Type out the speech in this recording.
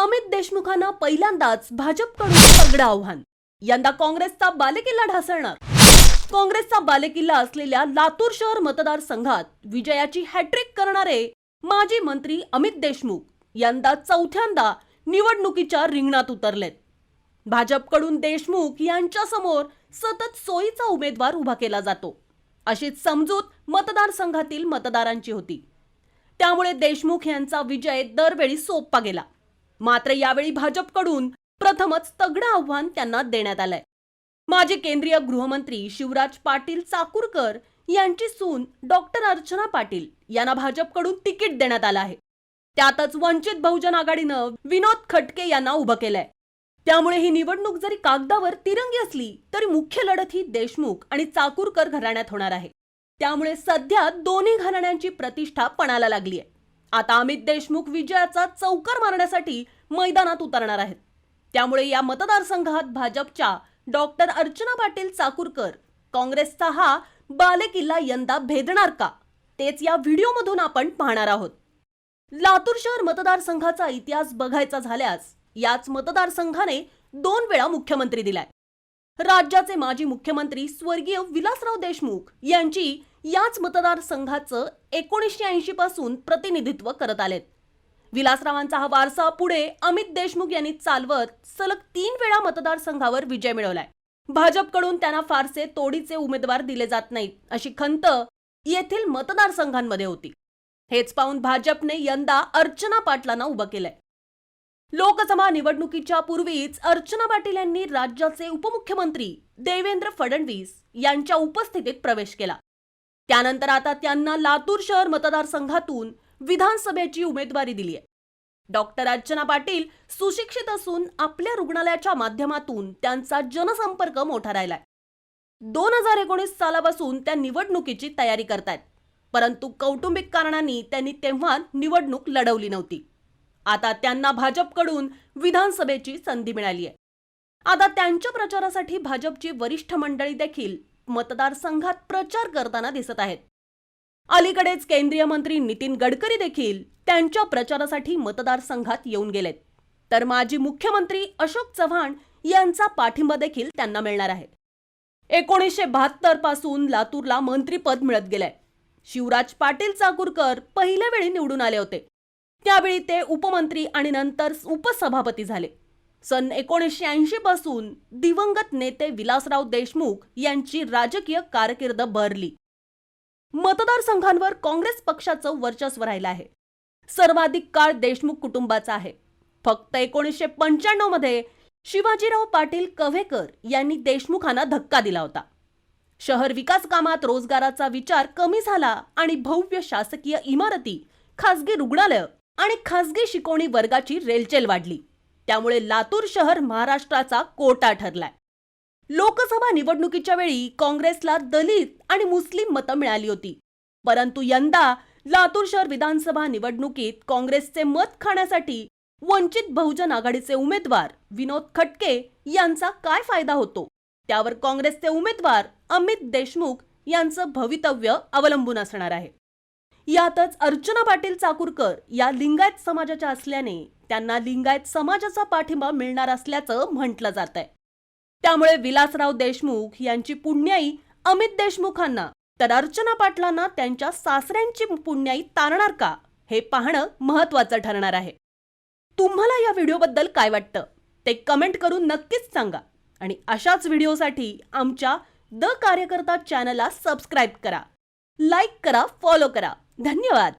अमित देशमुखांना पहिल्यांदाच भाजपकडून तगडं आव्हान. यंदा काँग्रेसचा बालेकिल्ला ढासळणार. काँग्रेसचा बालेकिल्ला असलेल्या लातूर शहर मतदारसंघात विजयाची हॅट्रिक करणारे माजी मंत्री अमित देशमुख यंदा चौथ्यांदा निवडणुकीच्या रिंगणात उतरलेत. भाजपकडून देशमुख यांच्यासमोर सतत सोयीचा उमेदवार उभा केला जातो. अशीच समजूत मतदारसंघातील मतदारांची होती. त्यामुळे देशमुख यांचा विजय दरवेळी सोपा गेला. मात्र यावेळी भाजपकडून प्रथमच तगडं आव्हान त्यांना देण्यात आलंय. माजी केंद्रीय गृहमंत्री शिवराज पाटील चाकूरकर यांची सून डॉक्टर अर्चना पाटील यांना भाजपकडून तिकीट देण्यात आलं आहे. त्यातच वंचित बहुजन आघाडीनं विनोद खटके यांना उभं केलंय. त्यामुळे ही निवडणूक जरी कागदावर तिरंगी असली तरी मुख्य लढत ही देशमुख आणि चाकूरकर घराण्यात होणार आहे. त्यामुळे सध्या दोन्ही घराण्यांची प्रतिष्ठा पणाला लागली आहे आता अमित देशमुख विजयाचा चौकार मारण्यासाठी मैदानात उतरणार आहेत. त्यामुळे या मतदारसंघात भाजपच्या डॉक्टर अर्चना पाटील चाकूरकर काँग्रेसचा हा बालेकिल्ला यंदा भेदणार का? तेच या व्हिडिओमधून आपण पाहणार आहोत. लातूर शहर मतदारसंघाचा इतिहास बघायचा झाल्यास याच मतदारसंघाने दोन वेळा मुख्यमंत्री दिलाय. राज्याचे माजी मुख्यमंत्री स्वर्गीय विलासराव देशमुख यांची याच मतदारसंघाचं एकोणीसशे ऐंशी पासून प्रतिनिधित्व करत आलेत. विलासरावांचा हा वारसा पुढे अमित देशमुख यांनी चालवत सलग तीन वेळा मतदारसंघावर विजय मिळवलाय. भाजपकडून त्यांना फारसे तोडीचे उमेदवार दिले जात नाहीत अशी खंत येथील मतदारसंघांमध्ये होती. हेच पाहून भाजपने यंदा अर्चना पाटलांना उभं केलंय. लोकसभा निवडणुकीच्या पूर्वीच अर्चना पाटील यांनी राज्याचे उपमुख्यमंत्री देवेंद्र फडणवीस यांच्या उपस्थितीत प्रवेश केला. त्यानंतर आता त्यांना लातूर शहर मतदारसंघातून विधानसभेची उमेदवारी दिली आहे. डॉक्टर अर्चना पाटील सुशिक्षित असून आपल्या रुग्णालयाच्या माध्यमातून त्यांचा जनसंपर्क मोठा राहिलाय. दोन हजार एकोणीस सालापासून त्या निवडणुकीची तयारी करतायत. परंतु कौटुंबिक कारणांनी त्यांनी तेव्हा निवडणूक लढवली नव्हती. आता त्यांना भाजपकडून विधानसभेची संधी मिळाली आहे. आता त्यांच्या प्रचारासाठी भाजपची वरिष्ठ मंडळी देखील मतदारसंघात प्रचार करताना दिसत आहेत. अलीकडेच केंद्रीय मंत्री नितीन गडकरी देखील त्यांच्या प्रचारासाठी मतदारसंघात येऊन गेलेत. तर माजी मुख्यमंत्री अशोक चव्हाण यांचा पाठिंबा देखील त्यांना मिळणार आहे. एकोणीसशे बहात्तरपासून लातूरला मंत्रीपद मिळत गेलंय. शिवराज पाटील चाकूरकर पहिल्या वेळी निवडून आले होते. त्यावेळी ते उपमंत्री आणि नंतर उपसभापती झाले. सन एकोणीसशे ऐंशी पासून दिवंगत नेते विलासराव देशमुख यांची राजकीय कारकीर्द भरली. मतदारसंघांवर काँग्रेस पक्षाचं वर्चस्व राहिलं आहे. सर्वाधिक काळ देशमुख कुटुंबाचा आहे. फक्त एकोणीसशे पंच्याण्णवमध्ये शिवाजीराव पाटील कव्हेकर यांनी देशमुखांना धक्का दिला होता. शहर विकास कामात रोजगाराचा विचार कमी झाला आणि भव्य शासकीय इमारती खासगी रुग्णालय आणि खासगी शिकवणी वर्गाची रेलचेल वाढली. त्यामुळे लातूर शहर महाराष्ट्राचा कोटा ठरलाय. लोकसभा निवडणुकीच्या वेळी काँग्रेसला दलित आणि मुस्लिम मतं मिळाली होती. परंतु यंदा लातूर शहर विधानसभा निवडणुकीत काँग्रेसचे मत खाण्यासाठी वंचित बहुजन आघाडीचे उमेदवार विनोद खटके यांचा काय फायदा होतो? त्यावर काँग्रेसचे उमेदवार अमित देशमुख यांचं भवितव्य अवलंबून असणार आहे. यातच अर्चना पाटील चाकूरकर या लिंगायत समाजाच्या असल्याने त्यांना लिंगायत समाजाचा पाठिंबा मिळणार असल्याचं म्हटलं जात आहे त्यामुळे विलासराव देशमुख यांची पुण्याई अमित देशमुखांना तर अर्चना पाटलांना त्यांच्या सासऱ्यांची पुण्याई तारणार का हे पाहणं महत्वाचं ठरणार आहे. तुम्हाला या व्हिडिओबद्दल काय वाटतं ते कमेंट करून नक्कीच सांगा. आणि अशाच व्हिडिओसाठी आमच्या द कार्यकर्ता चॅनलला सबस्क्राईब करा. लाईक करा फॉलो करा. धन्यवाद